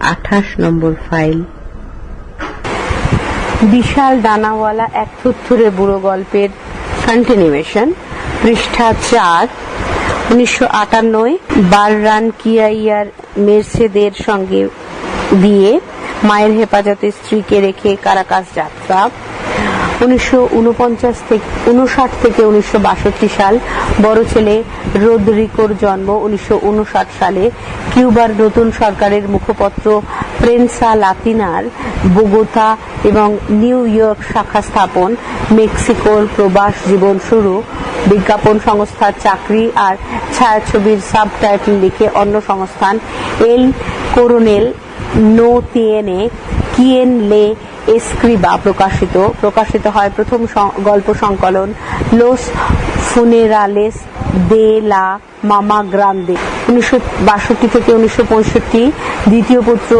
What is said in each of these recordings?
আঠাশ নম্বর ফাইল। বিশাল ডানাওয়ালা এক থুত্থুরে বুড়ো গল্পের কন্টিনিউয়েশন পৃষ্ঠা চার, উনিশশো আটান্নয়, বাররান কিয়াইয়ার মেরসেদের সঙ্গে দিয়ে মায়ের হেফাজতে স্ত্রীকে রেখে কারাকাস যাত্রা। উনিশশো উনপঞ্চাশ থেকে উনষাট থেকে উনিশশো বাষট্টি সাল বড় ছেলে রোদরিকোর জন্ম উনিশশো উনষাট সালে। কিউবার নতুন সরকারের মুখপত্র প্রেনসা লাতিনার বোগোতা এবং নিউ ইয়র্ক শাখা স্থাপন। মেক্সিকোর প্রবাস জীবন শুরু। বিজ্ঞাপন সংস্থার চাকরি আর ছায়াছবির সাবটাইটেল লিখে অন্য সংস্থান এল কোরোনেল নো তিয়েনে কিয়েন লে এসক্রিবা প্রকাশিত প্রকাশিত হয় প্রথম গল্প সংকলন লোস ফুনেরালেস দে লা মামা গ্রান্দে। উনিশশো বাষট্টি থেকে উনিশশো পঁয়ষট্টি, দ্বিতীয় পুত্র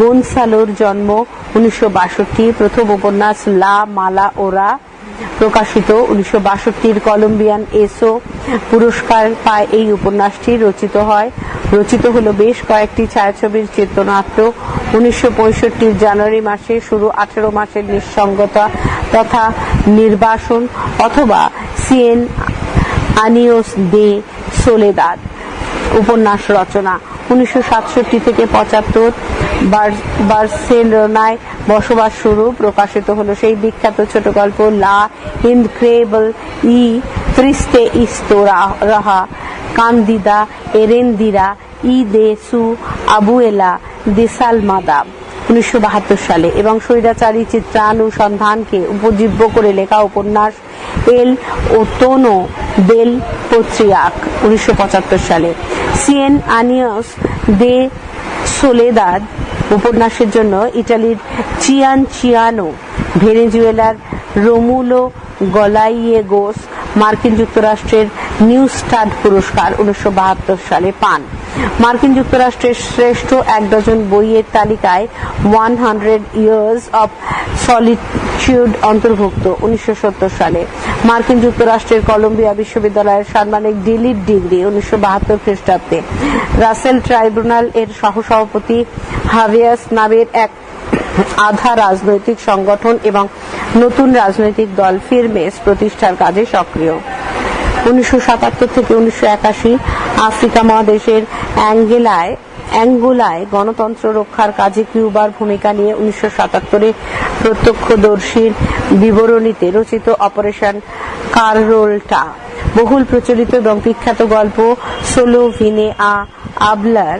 গোনসালোর জন্ম উনিশশো বাষট্টি, প্রথম উপন্যাস লা মালা ওরা প্রকাশিত উনিশশো বাষট্টির কলম্বিয়ান এসো পুরস্কার পায় এই উপন্যাসটি। রচিত হয়। রচিত হলো বেশ কয়েকটি ছায়াছবির চিত্রনাট্য। উনিশশো জানুয়ারি মাসে শুরু, আঠেরো মাসের নিঃসঙ্গতা তথা নির্বাসন অথবা সিএন আনিওস দে সোলেদাদ উপন্যাস রচনা। উনিশশো সাতষট্টি থেকে পঁচাত্তর বার্সেলোনায় বসবাস শুরু, প্রকাশিত হলো সেই বিখ্যাত ছোট গল্প, লা ইনক্রেবল ই ত্রিস্তে ইস্তো রাহা, কান্দিদা এরেন্দিরা ই দে সু আবুয়েলা দেসালমাদা উনিশশো বাহাত্তর সালে, এবং স্বৈরাচারী চিত্রানুসন্ধানকে উপজীব্য করে লেখা উপন্যাস এল ওতোনো দেল পোত্রিয়াক, উনিশশো পঁচাত্তর সালে। সিএন আনিয়স দে সোলেদাদ উপন্যাসের জন্য ইটালির চিয়ান চিয়ানো ভেনেজুয়েলার রোমুলো গলাইয়েগোস মার্কিন যুক্তরাষ্ট্রের নিউ স্টাড পুরস্কার উনিশশো বাহাত্তর সালে পান। মার্কিন যুক্তরাষ্ট্রের শ্রেষ্ঠ এক ডজন বইয়ের তালিকায় one hundred years of solitude অন্তর্ভুক্ত উনিশশো সত্তর সালে। মার্কিন যুক্তরাষ্ট্রের কলম্বিয়া বিশ্ববিদ্যালয়ের সাম্মানিক ডিলিট ডিগ্রি উনিশশো বাহাত্তর খ্রিস্টাব্দে। রাসেল ট্রাইব্যুনাল এর সহসভাপতি হাভিয়াস নামের এক আধা রাজনৈতিক সংগঠন এবং নতুন রাজনৈতিক দল ফিরমেস প্রতিষ্ঠার কাজে সক্রিয়। উনিশশো সাতাত্তর থেকে উনিশশো একাশি আফ্রিকা মহাদেশের অ্যাঙ্গেলায়, অ্যাঙ্গোলায় গণতন্ত্র রক্ষার কাজে কিউবার ভূমিকা নিয়ে উনিশশো সাতাত্তরে প্রত্যক্ষদর্শীর বিবরণীতে রচিত অপারেশন কাররোলটা বহুল প্রচলিত এবং বিখ্যাত গল্প সোলো ভিনে আ আবলার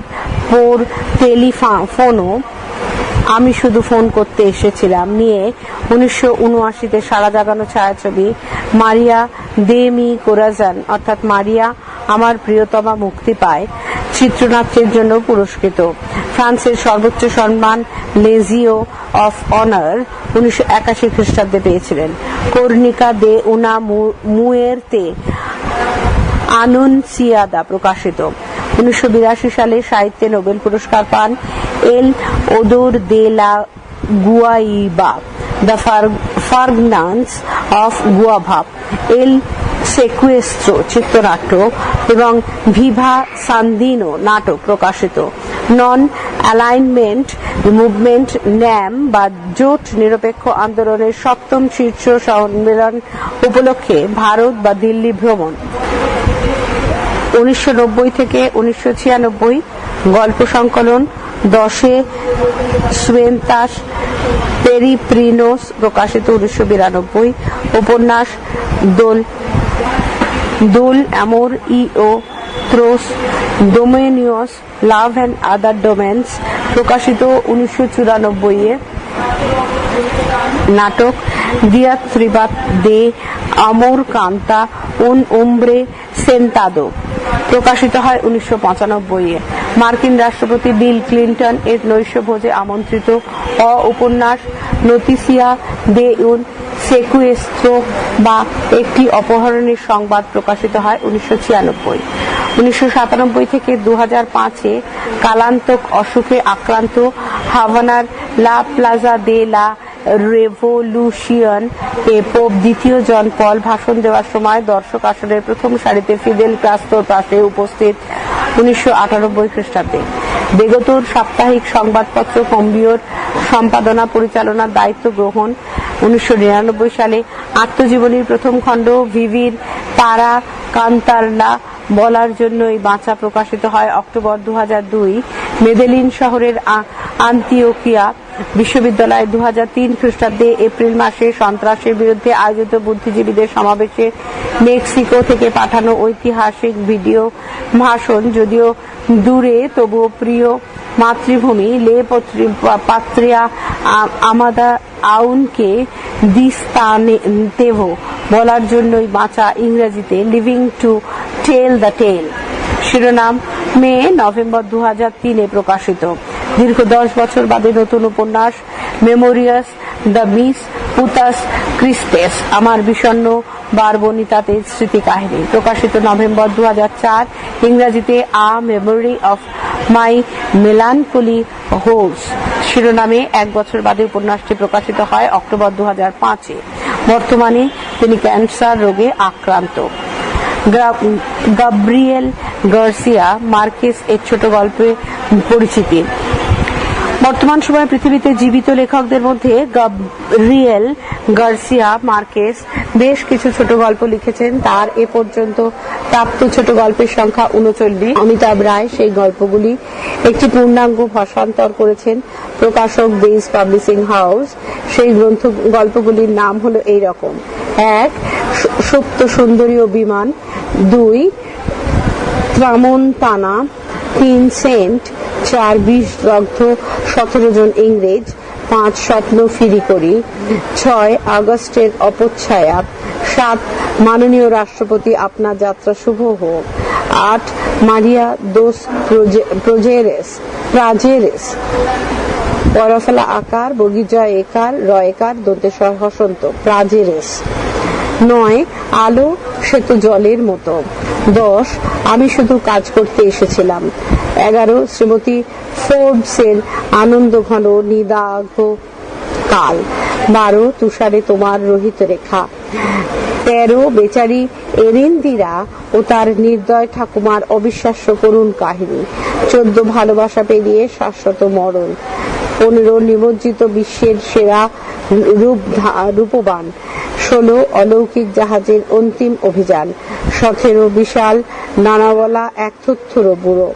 পোর টেলিফোনো আমি শুধু ফোন করতে এসেছিলাম। নিয়ে উনিশশো উনআশিতে সারা জাগানো ছায়াছবি মারিয়া দে মি কোরাজান, অর্থাৎ মারিয়া আমার প্রিয়তমা মুক্তি পায়, চিত্রনাট্যের জন্য পুরস্কৃত। ফ্রান্সের সর্বোচ্চ সম্মান লেজিও অফ অনার উনিশশো একাশি খ্রিস্টাব্দে পেয়েছিলেন। কর্ণিকা দে উনা মুয়েরতে আনুনসিয়াদা প্রকাশিত। উনিশশো বিরাশি সালে সাহিত্যে নোবেল পুরস্কার পান এল ওদোর দে লা গুয়াইবা, দ্য ফার্গনান্স অফ গুয়াভাব এল সেকুয়েস্ট্রো চিত্রনাট্য এবং ভিভা সান্দিনো নাটক প্রকাশিত। নন অ্যালাইনমেন্ট মুভমেন্ট ন্যাম বা জোট নিরপেক্ষ আন্দোলনের সপ্তম শীর্ষ সম্মেলন উপলক্ষে ভারত বা দিল্লি ভ্রমণ। উনিশশো থেকে উনিশশো ছিয়ানব্বই গল্প সংকলন দশে সুয়েন্তাস পেরিপ্রিনোস প্রকাশিত উনিশশো বিরানব্বই। উপন্যাস del del amor y otros demonios love and other demons প্রকাশিত উনিশশো চুরানব্বই এ। নাটক দিয়া ত্রিবাত দে আমোর কান্তা উন উমব্রে সেন্তাদো। প্রকাশিত হয় উনিশশো পঁচানব্বই এ মার্কিন রাষ্ট্রপতি বিল ক্লিন্টন এর নৈশভোজে আমন্ত্রিত অ উপন্যাস নতিসিয়া দে উন সেকুয়েস্ত্রো বা একটি অপহরণের সংবাদ প্রকাশিত হয় উনিশশো ছিয়ানব্বই। উনিশশো সাতানব্বই থেকে দু হাজার পাঁচে কালান্তক অসুখে আক্রান্ত হাভানার লা প্লাজা দে লা রেভোলুশিয়ন এ পোপ দ্বিতীয় জন পল ভাষণ দেওয়ার সময় দর্শক আসনের প্রথম সারিতে ফিদেল ক্রাস্তোর পাশে উপস্থিত উনিশশো আটানব্বই খ্রিস্টাব্দে। বেগতর সাপ্তাহিক সংবাদপত্র কম্বিওর সম্পাদনা পরিচালনার দায়িত্ব গ্রহণ উনিশশো নিরানব্বই সালে। আত্মজীবনীর প্রথম খণ্ড ভিভির পারা কান্তারলা বলার জন্যই বাঁচা প্রকাশিত হয় অক্টোবর দু দুই মেদেলিন শহরের আন্তিওকিয়া বিশ্ববিদ্যালয় দু তিন খ্রিস্টাব্দে এপ্রিল মাসে সন্ত্রাসের বিরুদ্ধে আয়োজিত বুদ্ধিজীবীদের সমাবেশে মেক্সিকো থেকে পাঠানো ঐতিহাসিক ভিডিও ভাষণ। যদিও দূরে, তবুও প্রিয় মাতৃভূমি লে পত্রি- পাত্রিয়া আমাদা আউনকে দিস্তানেতেভ বলার জন্যই বাঁচা ইংরেজিতে living to tell the tale শিরোনাম, মে, নভেম্বর দু হাজার তিনে প্রকাশিত। দীর্ঘ দশ বছর বাদে নতুন উপন্যাস মেমোরিয়াস দ্য মিস পুতাস ক্রিস্টেস আমার বিষণ্ন বারবনিতাতে স্মৃতি কাহিনী প্রকাশিত নভেম্বর দু চার, ইংরেজিতে a memory of my melancholy whores শিরোনামে এক বছর বাদে উপন্যাসটি প্রকাশিত হয় অক্টোবর দু হাজার পাঁচে। বর্তমানে তিনি ক্যান্সার রোগে আক্রান্ত। গাব্রিয়েল গার্সিয়া মার্কেস এর ছোট গল্পে পরিচিতি। বর্তমান সময়ে পৃথিবীতে জীবিত লেখকদের মধ্যে গাব্রিয়েল গার্সিয়া মার্কেস বেশ কিছু ছোট গল্প লিখেছেন। তার এ পর্যন্ত প্রাপ্ত ছোট গল্পের সংখ্যা উনচল্লিশ। অমিতাভ রায় সেই গল্পগুলি একটি পূর্ণাঙ্গ ভাষান্তর করেছেন। প্রকাশক বেস পাবলিশিং হাউস সেই গ্রন্থ গল্পগুলির নাম হলো এই রকম এক সুপ্ত সুন্দরী ও বিমান দুই ত্রামন্তানা তিন সেন্ট, চার বিশ দগ্ধ সতেরো জন ইংরেজ, পাঁচ স্বপ্ন ফিরি করি, ছয় আগস্টের অপচ্ছায়া, সাত, মাননীয় রাষ্ট্রপতি, আপনার যাত্রা শুভ হোক, আট, মারিয়া দোস প্রজে- প্রজেরেস, প্রাজেরেস, পরফলা আকার, বগিজয় একার রয়কার দন্তে হসন্ত, প্রাজেরেস। নয়, আলো সে তো জলের মতো। দশ, আমি শুধু কাজ করতে এসেছিলাম। এগারো, শ্রীমতী ফোর্বসের আনন্দ ঘন নিদাঘ কাল। বারো, তুষারে তোমার রোহিত রেখা। তেরো, বেচারি এরেন্দিরা ও তার নির্দয় ঠাকুমার অবিশ্বাস্য করুণ কাহিনী। চোদ্দ, ভালোবাসা পেরিয়ে শাশ্বত মরণ। পনেরো, নিমজ্জিত বিশ্বের সেরা রূপ রূপবান। ষোলো অলৌকিক জাহাজের অন্তিম অভিযান। সতেরো বিশাল নানাবলা এক থুত্থুর বুড়ো।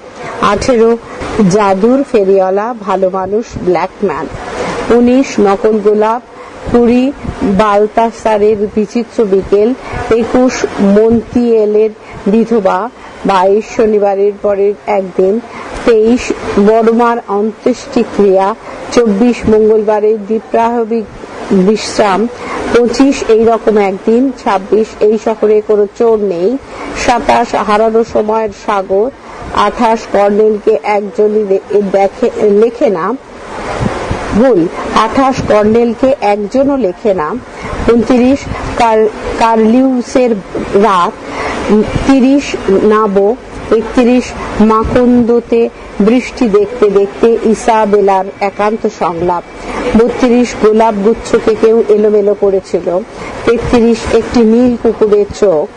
আঠেরো জাদুর ফেরিওয়ালা ভালো মানুষ ব্ল্যাকম্যান উনিশ নকল গোলাপ, কুড়ি বালতাসারের বিচিত্র বিকেল, একুশ মন্তিয়েলের বিধবা, বাইশ শনিবারের পরের একদিন, তেইশ বড়মার অন্ত্যেষ্টিক্রিয়া, চব্বিশ মঙ্গলবারের দ্বীপ্রাহবিক বিশ্রাম। পঁচিশ এইরকম একদিন। ছাব্বিশ, এই শহরে কোনো চোর নেই। সাতাশ, হারানো সময়ের সাগর। আঠাশ, কর্নেলকে একজনই দেখে লেখে না। ভুল, আঠাশ, কর্নেলকে একজনও লেখে না। উনত্রিশ কার্লিউসের রাত। তিরিশ, নাবো। একত্রিশ মাকন্দতে বৃষ্টি দেখতে দেখতে ইসাবেলার একান্ত সংলাপ। বত্রিশ গোলাপ গুচ্ছকে কেউ এলোমেলো করেছিল। তেত্রিশ একটি নীল কুকুরের চোখ।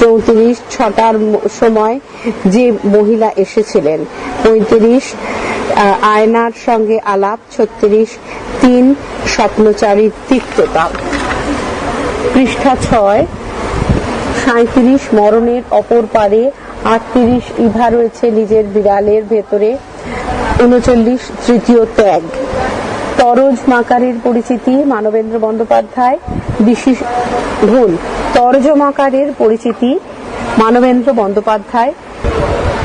চৌত্রিশ ছটার সময় যে মহিলা এসেছিলেন। পঁয়ত্রিশ আয়নার সঙ্গে আলাপ। ছত্রিশ, তিন স্বপ্নচারীর তিক্ততা। পৃষ্ঠা ছয় সাঁত্রিশ মরণের অপর পারে আটত্রিশ ইভা রয়েছে নিজের বিড়ালের ভেতরে, উনচল্লিশ তৃতীয় ত্যাগ। তরজ মাকারের পরিচিতি, মানবেন্দ্র বন্দ্যোপাধ্যায়, বিশেষ ভুল। তর্জমাকারের পরিচিতি, মানবেন্দ্র বন্দ্যোপাধ্যায়।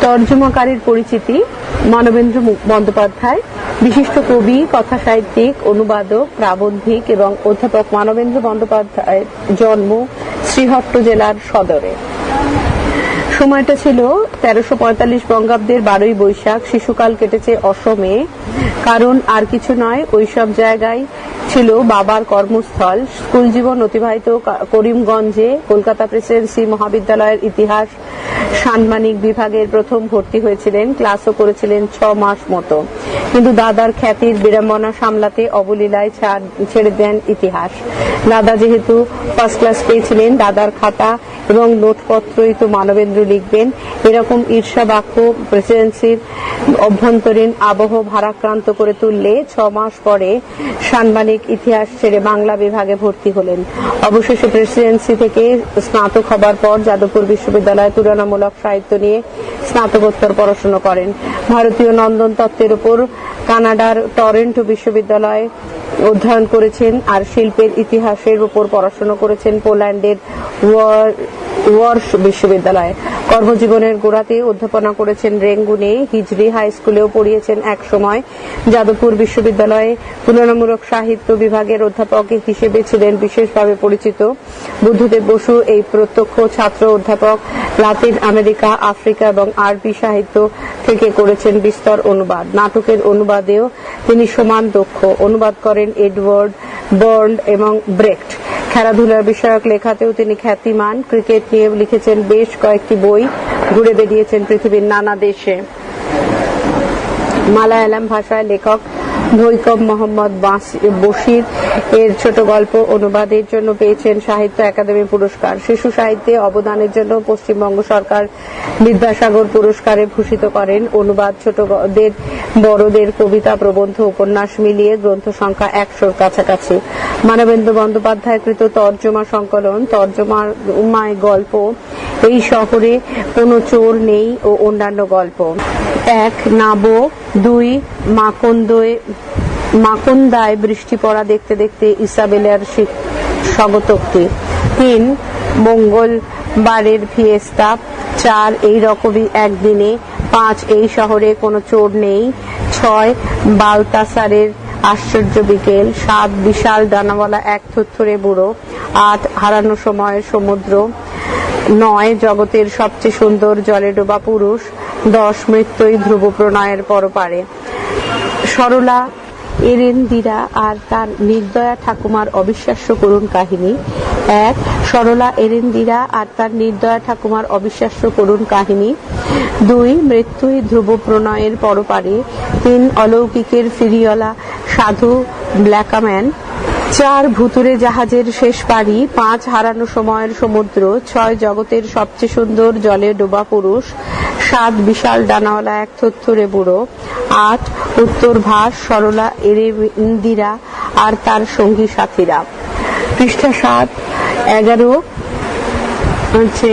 তর্জমাকারের পরিচিতি, মানবেন্দ্র বন্দ্যোপাধ্যায়। বিশিষ্ট কবি, কথা সাহিত্যিক, অনুবাদক, প্রাবন্ধিক এবং অধ্যাপক মানবেন্দ্র বন্দ্যোপাধ্যায়ের জন্ম শ্রীহট্ট জেলার সদরে। সময়টা ছিল তেরোশো পঁয়তাল্লিশ বঙ্গাব্দের বারোই বৈশাখ। শিশুকাল কেটেছে অসমে। কারণ আর কিছু নয়, ওই সব জায়গায় ছিল বাবার কর্মস্থল। স্কুল জীবন অতিবাহিত করিমগঞ্জে। কলকাতা প্রেসিডেন্সি মহাবিদ্যালয়ের ইতিহাস সাম্মানিক বিভাগের প্রথম ভর্তি হয়েছিলেন, ক্লাসও করেছিলেন ছ মাস মতো। কিন্তু দাদার খ্যাতির বিড়ম্বনা সামলাতে অবলীলায় ছাড়- দেন ইতিহাস। দাদা যেহেতু ফার্স্ট ক্লাস পেয়েছিলেন, দাদার খাতা এবং নোটপত্রই তো মানবেন্দ্র লিখবেন, এরকম ঈর্ষা বাক্য প্রেসিডেন্সির অভ্যন্তরীণ আবহ ভারাক্রান্ত করে তুললে ছ মাস পরে সাম্মানিক ইতিহাস ছেড়ে বাংলা বিভাগে ভর্তি হলেন। অবশেষে প্রেসিডেন্সি থেকে স্নাতক হবার পর যাদবপুর বিশ্ববিদ্যালয়ে তুলনামূলক সাহিত্য নিয়ে স্নাতকোত্তর পড়াশোনা করেন। ভারতীয় নন্দন তত্ত্বের উপর কানাডার টরেন্টো বিশ্ববিদ্যালয়ে অধ্যয়ন করেছেন আর শিল্পের ইতিহাসের উপর পড়াশোনা করেছেন পোল্যান্ডের ওয়ার্স বিশ্ববিদ্যালয়ে। কর্মজীবনের গোড়াতে অধ্যাপনা করেছেন রেঙ্গুনে হিজরি হাই স্কুলেও পড়িয়েছেন এক সময়। যাদবপুর বিশ্ববিদ্যালয়ে তুলনামূলক সাহিত্য বিভাগের অধ্যাপক হিসেবে ছিলেন বিশেষভাবে পরিচিত। বুদ্ধদেব বসু এই প্রত্যক্ষ ছাত্র অধ্যাপক। লাতিন আমেরিকা, আফ্রিকা এবং আরবি সাহিত্য থেকে করেছেন বিস্তর অনুবাদ। নাটকের অনুবাদেও তিনি সমান দক্ষ। অনুবাদ করেন এডওয়ার্ড বার্ন্ড এবং ব্রেক্ট খেলাধুলার বিষয়ক লেখাতেও তিনি খ্যাতিমান। ক্রিকেট নিয়ে লিখেছেন বেশ কয়েকটি বই, ঘুরে বেরিয়েছেন পৃথিবীর নানা দেশে। মালায়ালাম ভাষায় লেখক ভৈকব মোহাম্মদ বশির এর ছোট গল্প অনুবাদের জন্য পেয়েছেন সাহিত্য একাডেমি পুরস্কার। শিশু সাহিত্যে অবদানের জন্য পশ্চিমবঙ্গ সরকার বিদ্যাসাগর পুরস্কারে ভূষিত করেন। অনুবাদ ছোটদের, বড়দের কবিতা, প্রবন্ধ, উপন্যাস মিলিয়ে গ্রন্থ সংখ্যা একশোর কাছাকাছি। মানবেন্দ্র বন্দ্যোপাধ্যায় কৃত তর্জমা সংকলন। তর্জমার উমায় গল্প, এই শহরে কোনো চোর নেই ও অন্যান্য গল্প। এক, নাবো, দুই মাকন্দয় মাকন্দায় বৃষ্টি পড়া দেখতে দেখতে ইসাবেলার স্বগতোক্তি। তিন, মঙ্গলবারের ফিয়েস্তা। চার, এই রকমই একদিনে। পাঁচ, এই শহরে কোনো চোর নেই। ছয়, বালতাসারের আশ্চর্য বিকেল। সাত, বিশাল ডানাওয়ালা এক থুত্থরে বুড়ো। আট, হারানো সময়ের সমুদ্র। নয়, জগতের সবচেয়ে সুন্দর জলে ডোবা পুরুষ। দশ মৃত্যুই ধ্রুব প্রণয়ের পরপারে। সরলা এরেন্দিরা আর তার নির্দয়া ঠাকুমার অবিশ্বাস্য করুণ কাহিনী। এক, সরলা এরেন্দিরা আর তার নির্দয়া ঠাকুমার অবিশ্বাস্য করুণ কাহিনী। দুই, মৃত্যুই ধ্রুব প্রণয়ের পরপারে। তিন, অলৌকিকের ফিরিওয়ালা সাধু, ব্ল্যাকাম্যান। চার, ভুতুরে জাহাজের শেষ পাড়ি। পাঁচ, হারানো সময়ের সমুদ্র। ছয়, জগতের সবচেয়ে সুন্দর জলে ডোবা পুরুষ। সাত বিশাল ডানাওয়ালা, এক থত্থরে বুড়ো, আট উত্তর ভাস সরলা এরে ইন্দিরা আর তার সঙ্গী সাথীরা। পৃষ্ঠা সাত, এগারো, হচ্ছে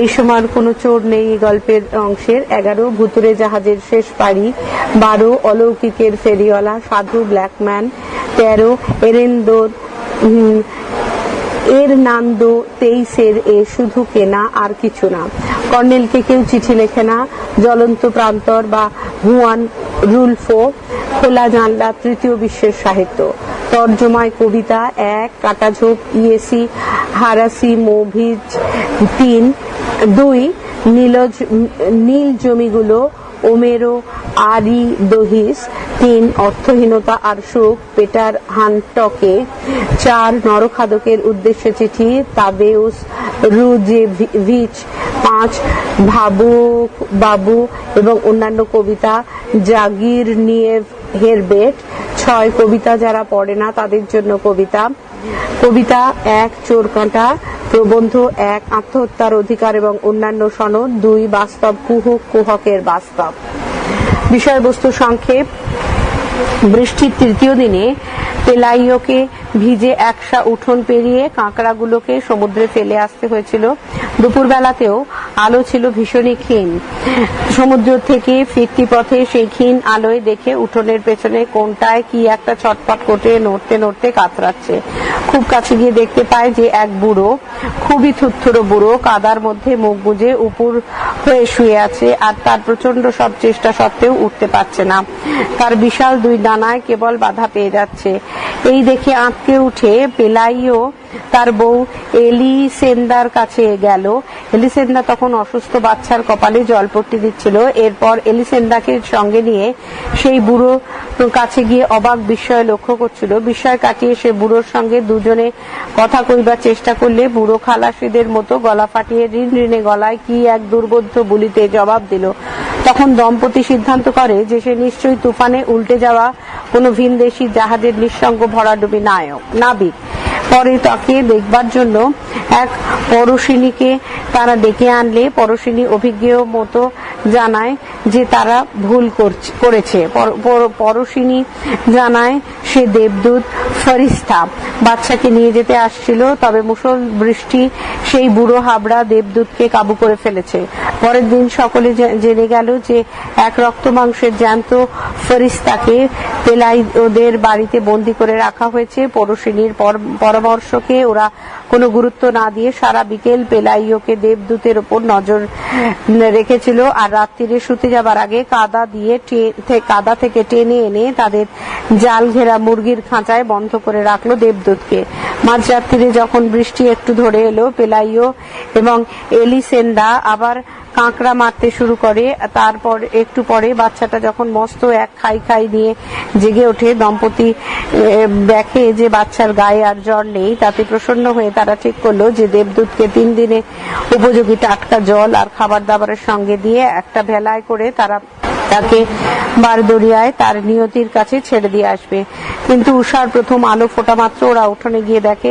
এই সময়ের কোনো চোর নেই এই গল্পের অংশের। এগারো ভুতুরে জাহাজের শেষ পাড়ি। বারো, অলৌকিকের ফেরিওয়ালা, সাধু ব্ল্যাকম্যান তেরো, এরেন্দোর এর নান্দো তেইশের এ শুধু কেনা আর কিছু না। কর্নেলকে কেউ চিঠি লেখে না। জ্বলন্ত প্রান্তর বা হুয়ান রুলফো, খোলা জানলা, তৃতীয় বিশ্বের সাহিত্য। তর্জমায় কবিতা, এক, কাটাঝোপ, ইয়েসি, হারাসি, মোভিজ, তিন, দুই, নীলজ, নীল জমিগুলো ওমেরো, আরি, দহিস, তিন, অর্থহীনতা আর সুখ, পেটার হানটকে, চার, নরখাদকের উদ্দেশ্যে চিঠি, তাবেউস রুজে রুজেভিচ, পাঁচ, ভাবুক বাবু এবং অন্যান্য কবিতা জাগির নিয়েভ হেরবেট ছয়, কবিতা যারা পড়ে না তাদের জন্য কবিতা কবিতা, এক চোর কাঁটা, প্রবন্ধ, এক আত্মহত্যার অধিকার এবং অন্যান্য সনদ, দুই বাস্তব কুহক কুহকের বাস্তব। বিষয়বস্তু সংক্ষেপ। বৃষ্টির তৃতীয় দিনে পেলাইওকে ভিজে একসা উঠোন পেরিয়ে কাঁকড়াগুলোকে সমুদ্রে ফেলে আসতে হয়েছিল। দুপুরবেলাতেও আলো ছিল ভীষণই ক্ষীণ। সমুদ্র থেকে ফিরতি পথে সেই ক্ষীণ আলোয় দেখে উঠোনের পেছনে কোনটায় কি একটা ছটপট করে নড়তে নড়তে কাতরাচ্ছে। খুব কাছে গিয়ে দেখতে পায় যে এক বুড়ো, খুবই থুত্থুরো বুড়ো, কাদার মধ্যে মুখ গুজে উপর হয়ে শুয়ে আছে আর তার প্রচণ্ড সব চেষ্টা সত্ত্বেও উঠতে পারছে না। তার বিশাল দুই ডানায় কেবল বাধা পেয়ে যাচ্ছে। এই দেখে আঁতকে উঠে পেলাইও তার বউ এলিসেন্দার কাছে গেল। এলিসেন্দা তখন অসুস্থ বাচ্চার কপালে জলপট্টি দিচ্ছিল। এরপর এলিসেন্দাকে সঙ্গে নিয়ে সেই বুড়ো কাছে গিয়ে অবাক বিস্ময় লক্ষ্য করছিল। বিস্ময় কাটিয়ে সে বুড়োর সঙ্গে দুজনে কথা কইবার চেষ্টা করলে বুড়ো খালাসিদের মতো গলা ফাটিয়ে ঋণ ঋণে গলায় কি এক দুর্বোধ্য বলিতে জবাব দিল। তখন দম্পতি সিদ্ধান্ত করে যে সে নিশ্চয়ই তুফানে উল্টে যাওয়া কোনো ভিনদেশি জাহাজের নিঃসঙ্গ ভরাডুবি নায়ক, নাবিক। পরে তাকে দেখবার জন্য এক পরশিনীকে তারা ডেকে আনলে পরশিনী অভিজ্ঞ মতো জানায় যে তারা ভুল করছে- করেছে। পর- পর- পরশিনী জানায় সে দেবদূত ফরিস্তা বাচ্চাকে নিয়ে যেতে আসছিল, তবে মুসল বৃষ্টি সেই বুড়ো হাবড়া দেবদূতকে কাবু করে ফেলেছে। পরের দিন সকলে জেনে গেল যে এক রক্ত মাংসের জ্যান্ত ফরিস্তাকে পেলাই ওদের বাড়িতে বন্দি করে রাখা হয়েছে। পরশিনীর পর- পরামর্শকে ওরা কোনো গুরুত্ব না দিয়ে সারা বিকেল পেলাইওকে দেবদূতের ওপর নজর রেখেছিল। আর রাত্রিরে শুতে যাবার আগে কাদা দিয়ে কাদা থেকে টেনে এনে তাদের জাল ঘেরা মুরগির খাঁচায় বন্ধ করে রাখল দেবদূতকে। মাঝরাত্রিরে যখন বৃষ্টি একটু ধরে এলো, পেলাইও এবং এলিসেন্ডা আবার কাঁকড়া মারতে শুরু করে, তারপর একটু পরে বাচ্চাটা যখন মস্ত এক খাই খাই নিয়ে জেগে ওঠে, দম্পতি দেখে যে বাচ্চার গায়ে আর জ্বর নেই, তাতে প্রসন্ন হয়ে তারা ঠিক করল যে দেবদূতকে তিন দিনে উপযোগী টাটকা জল আর খাবার দাবারের সঙ্গে দিয়ে একটা ভেলায় করে তারা তাকে বারদরিয়ায় তার নিয়তির কাছে ছেড়ে দিয়ে আসবে। কিন্তু উষার প্রথম আলো ফোটা মাত্র ওরা উঠোনে গিয়ে দেখে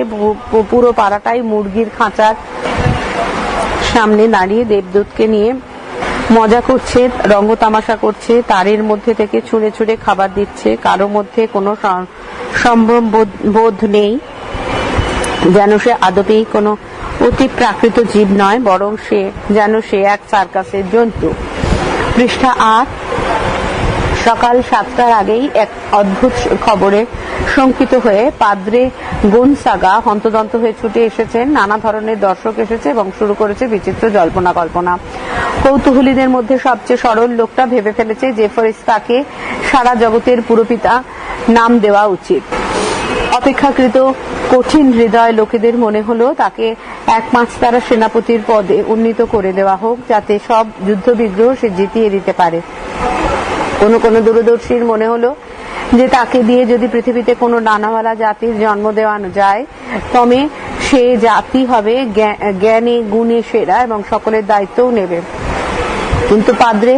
পুরো পাড়াটাই মুরগির খাঁচার সামনে দাঁড়িয়ে দেবদূতকে নিয়ে মজা করছে রঙ্গ তামাশা করছে, তারের মধ্যে থেকে ছুঁড়ে ছুঁড়ে খাবার দিচ্ছে, কারও মধ্যে কোনো সম- সম্ভ্রম বোধ- বোধ নেই, যেন সে আদপেই কোনো অতি প্রাকৃত জীব নয়, বরং সে, যেন সে এক সার্কাসের জন্তু। পৃষ্ঠা আট সকাল সাতটার আগেই এক অদ্ভুত খবরে শঙ্কিত হয়ে পাদ্রে গুনসাগা হন্তদন্ত হয়ে ছুটে এসেছেন। নানা ধরনের দর্শক এসেছে এবং শুরু করেছে বিচিত্র জল্পনা কল্পনা। কৌতূহলীদের মধ্যে সবচেয়ে সরল লোকটা ভেবে ফেলেছে যে ফরিস্তাকে সারা জগতের পুরপিতা নাম দেওয়া উচিত। অপেক্ষাকৃত কঠিন হৃদয় লোকেদের মনে হলো, তাকে এক মাস তারা সেনাপতির পদে উন্নীত করে দেওয়া হোক, যাতে সব যুদ্ধবিগ্রহ সে জিতিয়ে দিতে পারে। কোনো কোনো দূরদর্শীর মনে হলো যে তাকে দিয়ে যদি পৃথিবীতে কোনো নানাওয়ালা জাতির জন্ম দেওয়ানো যায়, তবে সে জাতি হবে জ্ঞানে, গুণে, সেরা এবং সকলের দায়িত্বও নেবে। কিন্তু পাদ্রে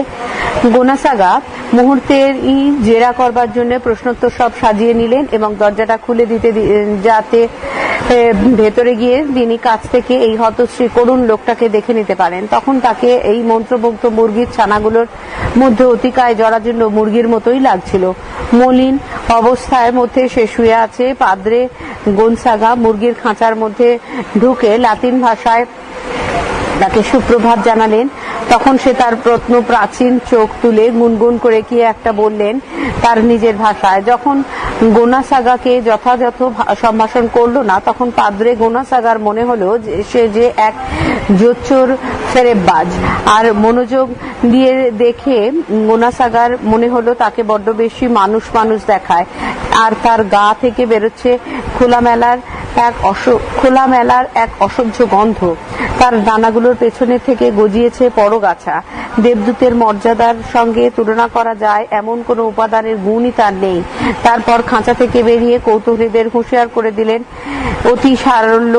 গোনাসাগা মুহূর্তের ই জেরা করবার জন্য প্রশ্নোত্তর সব সাজিয়ে নিলেন এবং দরজাটা খুলে দিতে যাতে ভেতরে গিয়ে তিনি কাছ থেকে এই হতশ্রী করুণ লোকটাকে দেখে নিতে পারেন। তখন তাকে এই মন্ত্রমুগ্ধ মুরগির ছানাগুলোর মধ্যে অতিকায় জড়ার জন্য মুরগির মতোই লাগছিল। মলিন অবস্থায় মধ্যে সে শুয়ে আছে। পাদ্রে গোনসাগা মুরগির খাঁচার মধ্যে ঢুকে লাতিন ভাষায় তাকে সুপ্রভাত জানালেন তখন সে তার প্রত্ন প্রাচীন চোখ তুলে গুনগুন করে কি একটা বললেন, তার নিজের ভাষায়। যখন গোনাসাগাকে যথাযথ সম্ভাষণ করল না, তখন পাদ্রে গোনাসাগার মনে হলো যে সে যে এক জোচ্চোর ফেরেববাজ। আর মনোযোগ দিয়ে দেখে গোনাসাগার মনে হলো তাকে বড্ড বেশি মানুষ মানুষ দেখায়। আর তার গা থেকে বেরোচ্ছে খোলামেলার এক অস- খোলামেলার এক অসহ্য গন্ধ। তার ডানাগুলোর পেছনে থেকে গজিয়েছে পরগাছা দেবদূতের মর্যাদার সঙ্গে তুলনা করা যায়, এমন কোনো উপাদানের গুণই তার নেই। তারপর খাঁচা থেকে বেরিয়ে কৌতূহলীদের হুঁশিয়ার করে দিলেন, অতি সারল্য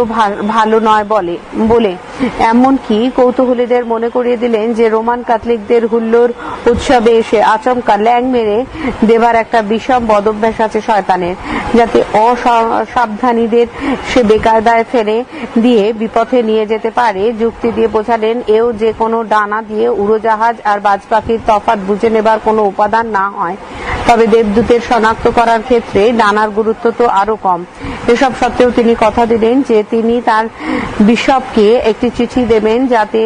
ভালো নয় বলে। বলে, এমনকি কৌতূহলীদের মনে করিয়ে দিলেন যে রোমান ক্যাথলিকদের হুল্লোর উৎসবে এসে আচমকা ল্যাং মেরে দেবার একটা বিষম বদভ্যাস আছে শয়তানের, যাতে অসাবধানীদের সে বেকায়দায় ফেলে দিয়ে বিপথে নিয়ে যেতে পারে। যুক্তি দিয়ে বোঝালেন, এও যে কোনো ডানা দিয়ে উড়োজাহাজ আর বাজপাখির তফাৎ বুঝে নেবার কোনো উপাদান না হয়। তবে দেবদূতের শনাক্ত করার ক্ষেত্রে ডানার গুরুত্ব তো আরও কম। এসব সত্ত্বেও তিনি কথা দিলেন যে তিনি তার বিশপকে একটি চিঠি দেবেন যাতে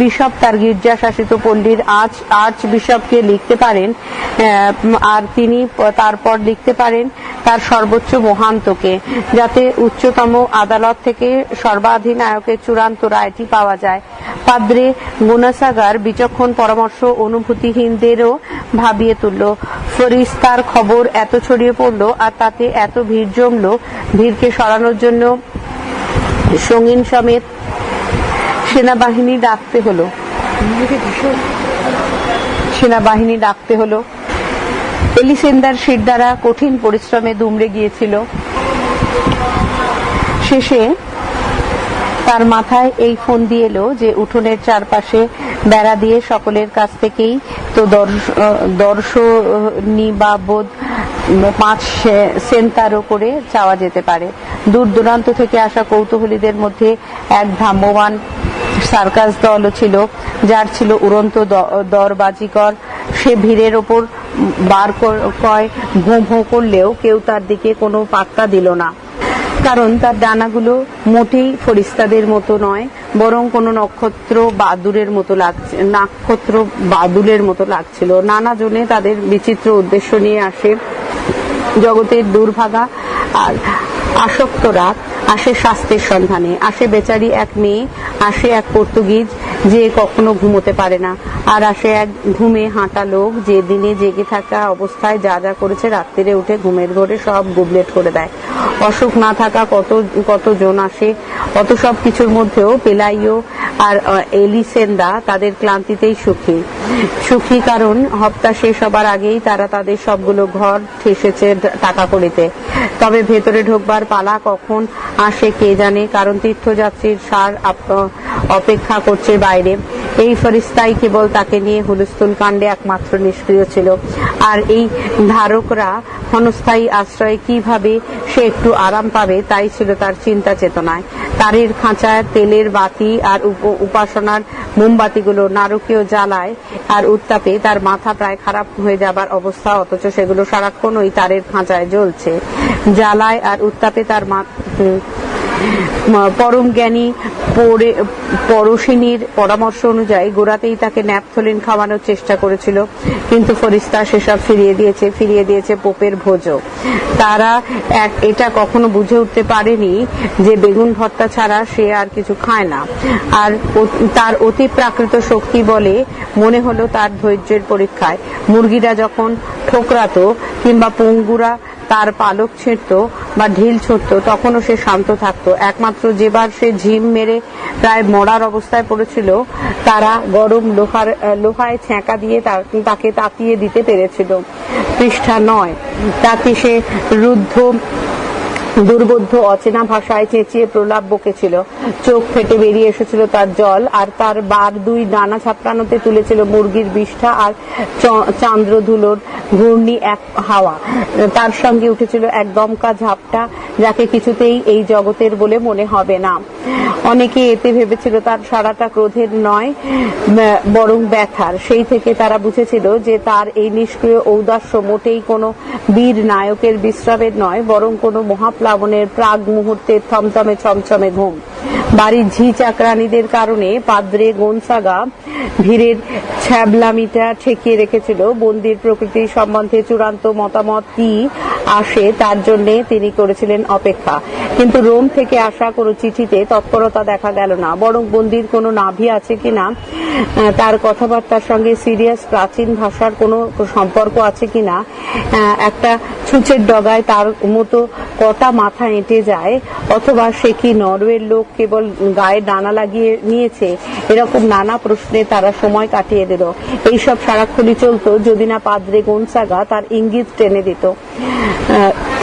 বিশপ তার গির্জা শাসিত পল্লীর আর্চ আর্চ বিশপকে লিখতে পারেন আর তিনি তারপর লিখতে পারেন তার সর্বোচ্চ মহান্তকে, যাতে উচ্চতম আদালত থেকে সর্বাধিনায়কের চূড়ান্ত রায়টি পাওয়া যায়। পাদ্রে গুনাসাগার বিচক্ষণ পরামর্শ অনুভূতিহীনদেরও ভাবিয়ে তুলল। ফরিস্তার খবর এত ছড়িয়ে পড়ল আর তাতে এত ভিড় জমলো, ভিড়কে সরানোর জন্য সঙ্গীন সমেত সেনাবাহিনী ডাকতে হলো। সেনাবাহিনী ডাকতে হলো। এলিসেন্দার শির দ্বারা কঠিন পরিশ্রমে দুমড়ে গিয়েছিল। শেষে তার মাথায় এই ফোন দিয়ে এলো যে উঠোনের চারপাশে বেড়া দিয়ে সকলের কাছ থেকেই তো দর্শনী বাবদ পাঁচ সে- সেন্তারও করে চাওয়া যেতে পারে। দূর দূরান্ত থেকে আসা কৌতূহলীদের মধ্যে এক ভ্রাম্যমান সার্কাস দলও ছিল, যার ছিল উড়ন্ত দরবাজিকর। সে ভিড়ের ওপর বার কয় ভোঁ করলেও কেউ তার দিকে কোনো পাত্তা দিল না। কারণ তার ডানাগুলো মোটেই ফরিস্তাদের মতো নয়, বরং কোনো নক্ষত্র বাদুরের মতো লাগছে, নক্ষত্র বাদুলের মতো লাগছিল। নানা জনে তাদের বিচিত্র উদ্দেশ্য নিয়ে আসে জগতের দুর্ভাগা আর আসক্তরা, আসে স্বাস্থ্যের সন্ধানে, আসে বেচারি এক মেয়ে, আসে এক পর্তুগিজ যে কখনো ঘুমোতে পারে না। আর আসে এক ঘুমে হাঁটা লোক যে দিনে জেগে থাকা অবস্থায় যা যা করেছে, রাত্রিরে উঠে ঘুমের ঘরে সব গুবলেট করে দেয়। অসুখ না থাকা কত, কতজন আসে কত সব কিছুর মধ্যেও পেলাইও আর এলিসেন্দা তাদের ক্লান্তিতেই সুখী। সুখী কারণ হপ্তা শেষ হবার আগেই তারা তাদের সবগুলো ঘর ঠেসেছে টাকা করিতে তবে ভেতরে ঢোকবার পালা কখন আসে কে জানে, কারণ তীর্থযাত্রীর সার অপেক্ষা করছে বাইরে। এই ফরিস্তাই কেবল তাকে নিয়ে হুলস্থুল কাণ্ডে একমাত্র নিষ্ক্রিয় ছিল। আর এই ধারকরা ক্ষণস্থায়ী আশ্রয়ে কীভাবে সে একটু আরাম পাবে, তাই ছিল তার চিন্তা চেতনায় তারের খাঁচায় তেলের বাতি আর উপ- উপাসনার মোমবাতিগুলো নারকীয় জ্বালায় আর উত্তাপে তার মাথা প্রায় খারাপ হয়ে যাবার অবস্থা, অথচ সেগুলো সারাক্ষণ ওই তারের খাঁচায় জ্বলছে। জ্বালায় আর উত্তাপে তার পরম জ্ঞানী, পরে- পরশিনীর পরামর্শ অনুযায়ী গোড়াতেই তাকে ন্যাপথলিন খাওয়ানোর চেষ্টা করেছিল, কিন্তু ফরিস্তা সেসব ফিরিয়ে দিয়েছে ফিরিয়ে দিয়েছে পোপের ভোজও। তারা এক, এটা কখনো বুঝে উঠতে পারেনি যে বেগুন ভর্তা ছাড়া সে আর কিছু খায় না। আর তার অতি প্রাকৃত শক্তি বলে মনে হলো তার ধৈর্যের পরীক্ষায়। মুরগিরা যখন ঠোকরাতো কিংবা পঙ্গুরা তার পালক ছিঁড়তো বা ঢিল ছুটতো, তখনও সে শান্ত থাকত। একমাত্র যেবার সে ঝিম মেরে প্রায় মরার অবস্থায় পড়েছিল, তারা গরম লোহার লোহায় ছ্যাঁকা দিয়ে তাকে তাতিয়ে দিতে পেরেছিল। পৃষ্ঠা নয়। তাতে সে রুদ্ধ দুর্বোধ্য অচেনা ভাষায় চেঁচিয়ে প্রলাপ বকেছিল। চোখ ফেটে বেরিয়ে এসেছিল তার জল, আর তার বার দুই ডানা ছাপড়ানোতে তুলেছিল মুরগির বিষ্ঠা আর চান্দ্রধুলোর ঘূর্ণি এক হাওয়া। তার সঙ্গে উঠেছিল এক দমকা ঝাপটা, যাকে কিছুতেই এই জগতের বলে মনে হবে না। অনেকে এতে ভেবেছিল তার সারাটা ক্রোধের নয় বরং ব্যথার। সেই থেকে তারা বুঝেছিল যে তার এই নিষ্ক্রিয় ঔদাস্য মোটেই কোনো বীর নায়কের বিশ্রামের নয়, বরং কোনো মহাপ্লাবনের প্রাগ মুহূর্তের থমথমে ছমছমে ঘুম। বাড়ির ঝি চাকরানিদের কারণে পাদ্রে গোনসাগা ভিড়ের ছ্যাবলামিটা ঠেকিয়ে রেখেছিল। বন্দির প্রকৃতি সম্বন্ধে চূড়ান্ত মতামত কি আসে তার জন্য তিনি করেছিলেন অপেক্ষা। কিন্তু রোম থেকে আসা কোনো চিঠিতে তৎপরতা দেখা গেল না। বরং বন্দির কোনো নাভি আছে কিনা তার কথাবার্তার সঙ্গে সিরিয়াস প্রাচীন ভাষার কোনো সম্পর্ক আছে কিনা একটা ছুঁচের ডগায় তার মতো কটা মাথা এঁটে যায়, অথবা সে কি নরওয়ের লোক কেবল গায়ে ডানা লাগিয়ে নিয়েছে? এরকম নানা প্রশ্নে তারা সময় কাটিয়ে দিল। এইসব সারাক্ষণই চলতো। যদি না পাদ্রে গোনসাগা তার ইঙ্গিত টেনে দিত।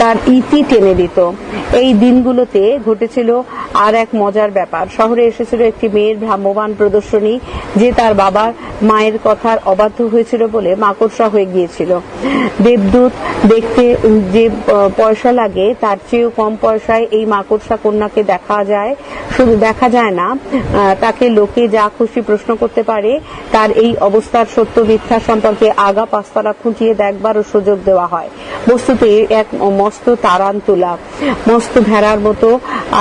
তার ইতি টেনে দিত। এই দিনগুলোতে ঘটেছিল আর এক মজার ব্যাপার। শহরে এসেছিল একটি মেয়ের ভ্রাম্যমান প্রদর্শনী, যে তার বাবার মায়ের কথার অবাধ্য হয়েছিল বলে মাকড়সা হয়ে গিয়েছিল। দেবদূত দেখতে যে পয়সা লাগে, তার চেয়েও কম পয়সায় এই মাকড়সা কন্যাকে দেখা যায়, শুধু দেখা যায় না তাকে লোকে যা খুশি প্রশ্ন করতে পারে, তার এই অবস্থার সত্য মিথ্যা সম্পর্কে আগা পাঁচতলা খুঁটিয়ে দেখবারও সুযোগ দেওয়া হয়। বস্তুতে এক মস্ত তারান্তুলা। মস্ত ভেড়ার মতো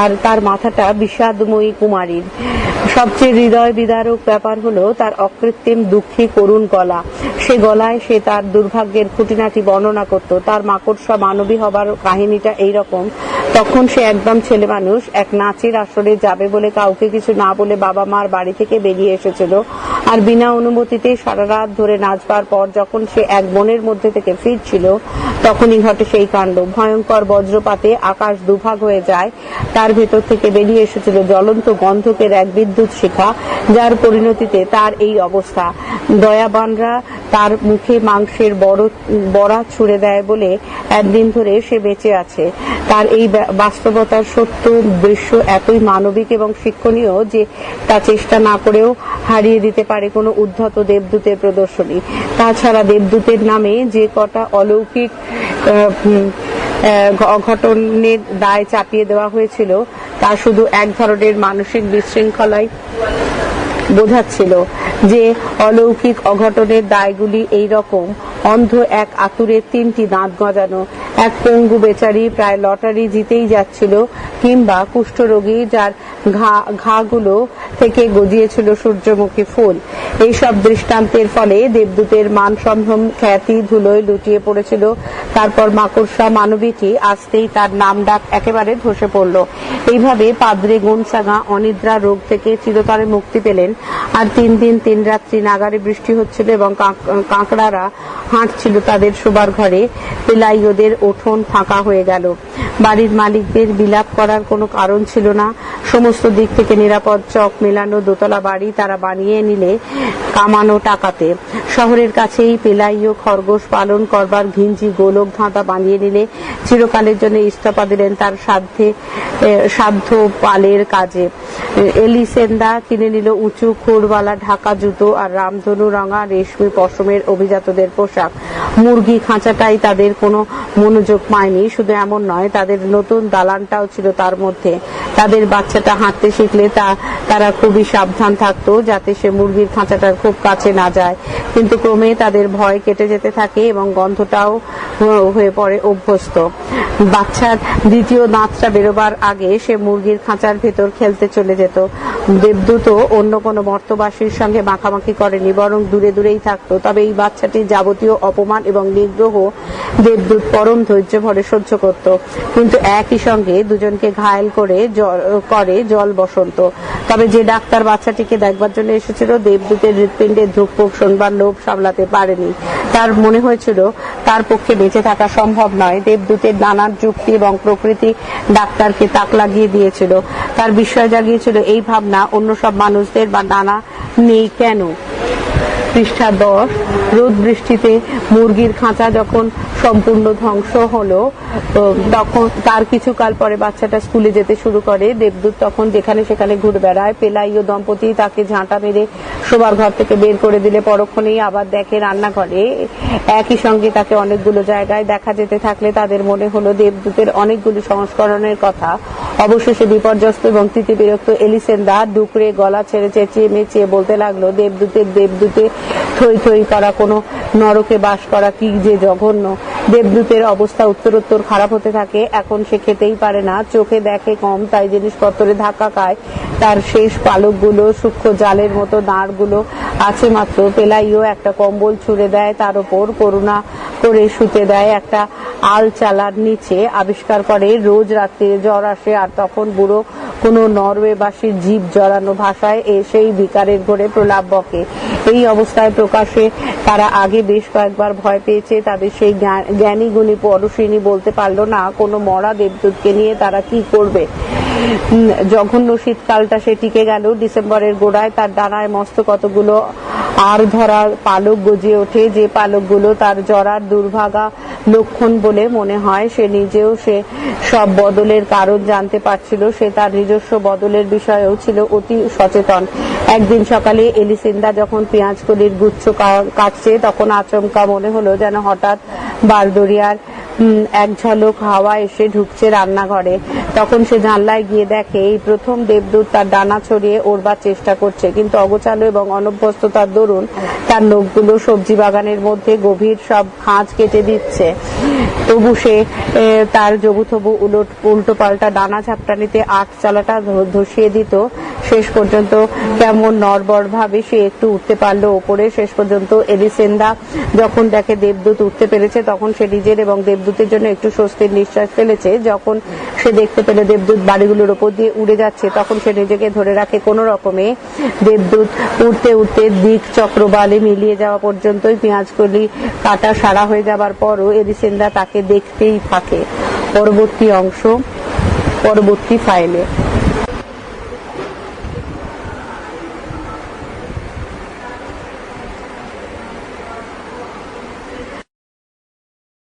আর তার মাথাটা বিষাদময়ী কুমারীর। সবচেয়ে হৃদয় বিদারক ব্যাপার হলো তার অকৃত্রিম দুঃখী করুণ গলা। সে গলায় সে তার দুর্ভাগ্যের খুঁটিনাটি বর্ণনা করত। তার মাকড়সা মানবী হবার কাহিনীটা এইরকম, তখন সে একদম ছেলে মানুষ, এক নাচের আসরে যাবে বলে কাউকে কিছু না বলে বাবা মার বাড়ি থেকে বেরিয়ে এসেছিল। আর বিনা অনুমতিতে সারা রাত ধরে নাচবার পর যখন সে এক বনের মধ্যে থেকে ফিরছিল, তখনই ঘটে সেই কাণ্ড। ভয়ঙ্কর বজ্রপাতে আকাশ দুভাগ হয়ে যায়। তার ভেতর থেকে বেরিয়ে এসেছিল জ্বলন্ত গন্ধকের এক বিদ্যুৎ শিখা, যার পরিণতিতে তার এই অবস্থা। দয়াবানরা তার মুখে মাংসের বড়, বড়া ছুড়ে দেয় বলে একদিন ধরে সে বেঁচে আছে। তার এই বাস্তবতার সত্য দৃশ্য এতই মানবিক এবং শিক্ষণীয় যে তা চেষ্টা না করেও হারিয়ে দিতে পারে কোনো উদ্ধত দেবদূতের প্রদর্শনী। তাছাড়া দেবদূতের নামে যে কটা অলৌকিক অঘটনের দায় চাপিয়ে দেওয়া হয়েছিল। তা শুধু এক ধরনের মানসিক বিশৃঙ্খলায় বোঝাচ্ছিল যে অলৌকিক অঘটনের দায়গুলি এই রকম। অন্ধ এক আতুরের তিনটি দাঁত গজানো। এক পঙ্গু বেচারি প্রায় লটারি জিতেই যাচ্ছিল। কিংবা কুষ্ঠরোগী যার ঘা, ঘাগুলো থেকে গজিয়েছিল সূর্যমুখী ফুল। এইসব দৃষ্টান্তের ফলে দেবদূতের মান সম্ভ্রম খ্যাতি ধুলোয় লুটিয়ে পড়েছিল। তারপর মাকড়সা মানবীটি আসতেই তার নাম ডাক একেবারে ধসে পড়ল। এইভাবে পাদ্রে গুনসাগা অনিদ্রা রোগ থেকে চিরতরে মুক্তি পেলেন। আর তিন দিন তিন রাত্রি নাগারে বৃষ্টি হচ্ছিল এবং কাঁক- কাঁকড়ারা হাঁটছিল তাদের শোবার ঘরে। পেলাইওদের উঠোন ফাঁকা হয়ে গেল। বাড়ির মালিকদের বিলাপ করার কোনো কারণ ছিল না। সমস্ত দিক থেকে নিরাপদ চক মেলানো, দোতলা বাড়ি তারা বানিয়ে নিলে কামানো টাকাতে। শহরের কাছেই পেলাইও খরগোশ পালন করবার ঘিঞ্জি গোলক ধাঁধা বানিয়ে নিলে চিরকালের জন্য ইস্তফা দিলেন তার সাধ্যে সাধ্য পালের কাজে। এলিসেন্দা কিনে নিল উঁচু খোরওয়ালা ঢাকা জুতো আর রামধনু রঙা রেশমি পশমের অভিজাতদের পোশাক। মুরগি খাঁচাটাই তাদের কোনো মনোযোগ পায়নি, শুধু এমন নয়, তাদের নতুন দালানটাও ছিল তার মধ্যে। তাদের বাচ্চাটা হাঁটতে শিখলে তা তারা খুবই সাবধান থাকতো যাতে সে মুরগির খাঁচাটার খুব কাছে না যায়। কিন্তু ক্রমে তাদের ভয় কেটে যেতে থাকে এবং গন্ধটাও হয়ে পড়ে অভ্যস্ত। বাচ্চার দ্বিতীয় দাঁতটা বেরোবার আগে সে মুরগির খাঁচার ভেতর খেলতে চলে যেত। দেবদূতও অন্য কোনো মর্তবাসীর সঙ্গে মাখামাখি করেনি, বরং দূরে দূরেই থাকতো। তবে এই বাচ্চাটির যাবতীয় অপমান এবং নিগ্রহ দেবদূত পরম ধৈর্য ভরে সহ্য করত। কিন্তু একই সঙ্গে দুজনকে ঘায়েল করে করে জল বসন্ত। তবে যে ডাক্তার বাচ্চাটিকে দেখবার জন্য এসেছিল, দেবদূতের হৃৎপিণ্ডের ধুকপুক, শোনবার লোভ সামলাতে পারেনি। তার মনে হয়েছিল, তার পক্ষে বেঁচে থাকা সম্ভব নয়। দেবদূতের নানান যুক্তি এবং প্রকৃতি ডাক্তারকে তাক লাগিয়ে দিয়েছিল। তার বিস্ময় জাগিয়েছিল এই ভাবনা অন্য সব মানুষদের বা নানা নেই কেন? পৃষ্ঠা দশ। রোদ বৃষ্টিতে মুরগির খাঁচা যখন সম্পূর্ণ ধ্বংস হলো তখন তার কিছুকাল পরে বাচ্চাটা স্কুলে যেতে শুরু করে। দেবদূত তখন যেখানে সেখানে ঘুরে বেড়ায়। পেলাইও দম্পতি তাকে ঝাঁটা মেরে শোবার ঘর থেকে বের করে দিলে। পরক্ষণেই আবার দেখে রান্নাঘরে। একই সঙ্গে তাকে অনেকগুলো জায়গায় দেখা যেতে থাকলে তাদের মনে হলো দেবদূতের অনেকগুলি সংস্করণের কথা। অবশেষে বিপর্যস্ত এবং তিতি বিরক্ত এলিসেন্দা ডুকরে গলা ছেড়ে চেঁচিয়ে মেচিয়ে বলতে লাগল দেবদূতের দেবদূতে থই থই করা, কোনো নরকে বাস করা কি যে জঘন্য। দেবদূতের অবস্থা উত্তরোত্তর খারাপ হতে থাকে, এখন সে খেতেই পারে না, চোখে দেখে কম, তাই জিনিসপত্রে ধাক্কা খায়। তার শেষ পালকগুলো সূক্ষ্ম জালের মতো, দাঁড়গুলো আছে মাত্র, পেলাইও একটা কম্বল ছুঁড়ে দেয় তার ওপর, করুণা করে শুতে দেয় একটা আল চালার নিচে, আবিষ্কার করে রোজ রাত্রিরে জ্বর আসে, আর তখন বুড়ো কোনো নরওয়েবাসীর জীব জড়ানো ভাষায় এ সেই বিকারের ঘরে প্রলাপ বকে। এই অবস্থায় প্রকাশে তারা আগে বেশ কয়েকবার ভয় পেয়েছে, তাদের সেই জ্ঞা- জ্ঞানী গুণী পরশিনী বলতে পারল না, কোনো মরা দেবদূতকে নিয়ে তারা কি করবে। জঘন্য শীতকালটা সে টিকে গেল। ডিসেম্বরের গোড়ায় তার ডানায় মস্ত কতগুলো আর ধরা পালক গজিয়ে ওঠে। যে পালকগুলো তার জরার দুর্ভাগা লক্ষণ বলে মনে হয়, সে নিজেও সে সব বদলের কারণ জানতে পারছিল। সে তার নিজস্ব বদলের বিষয়েও ছিল অতি সচেতন। একদিন সকালে এলিসিন্দা যখন পেঁয়াজ কলির গুচ্ছ কাটছে, তখন আচমকা মনে হলো যেন হঠাৎ বারদরিয়ার এক ঝলক হাওয়া এসে ঢুকছে রান্নাঘরে, তখন সে জানলায় গিয়ে দেখে, এই প্রথম দেবদূত তার ডানা ছড়িয়ে ওড়বার চেষ্টা করছে। কিন্তু অগোছালো এবং অনভ্যস্ততার দরুন তার নখগুলো সবজি বাগানের মধ্যে গভীর সব খাঁজ কেটে দিচ্ছে। তবু সে তার জবুথবু উলট, উল্টো পাল্টা ডানা ঝাপটানিতে আট চালাটা ধসিয়ে দিত। শেষ পর্যন্ত কেমন নরবর ভাবে সে একটু উঠতে পারল ওপরে। শেষ পর্যন্ত এলিসেন্দা যখন দেখে দেবদূত উঠতে পেরেছে, তখন সে নিজের এবং দেবদূতের জন্য একটু স্বস্তির নিঃশ্বাস ফেলেছে। যখন সে দেখতে পেলে দেবদূত বাড়িগুলোর ওপর দিয়ে উড়ে যাচ্ছে, তখন সে নিজেকে ধরে রাখে কোনো রকমে। দেবদূত উঠতে উঠতে দিক চক্রবালে মিলিয়ে যাওয়া পর্যন্তই পেঁয়াজকলি কাটা সারা হয়ে যাবার পরও এলিসেন্দা তাকে দেখতেই থাকে। পরবর্তী অংশ, পরবর্তী ফাইলে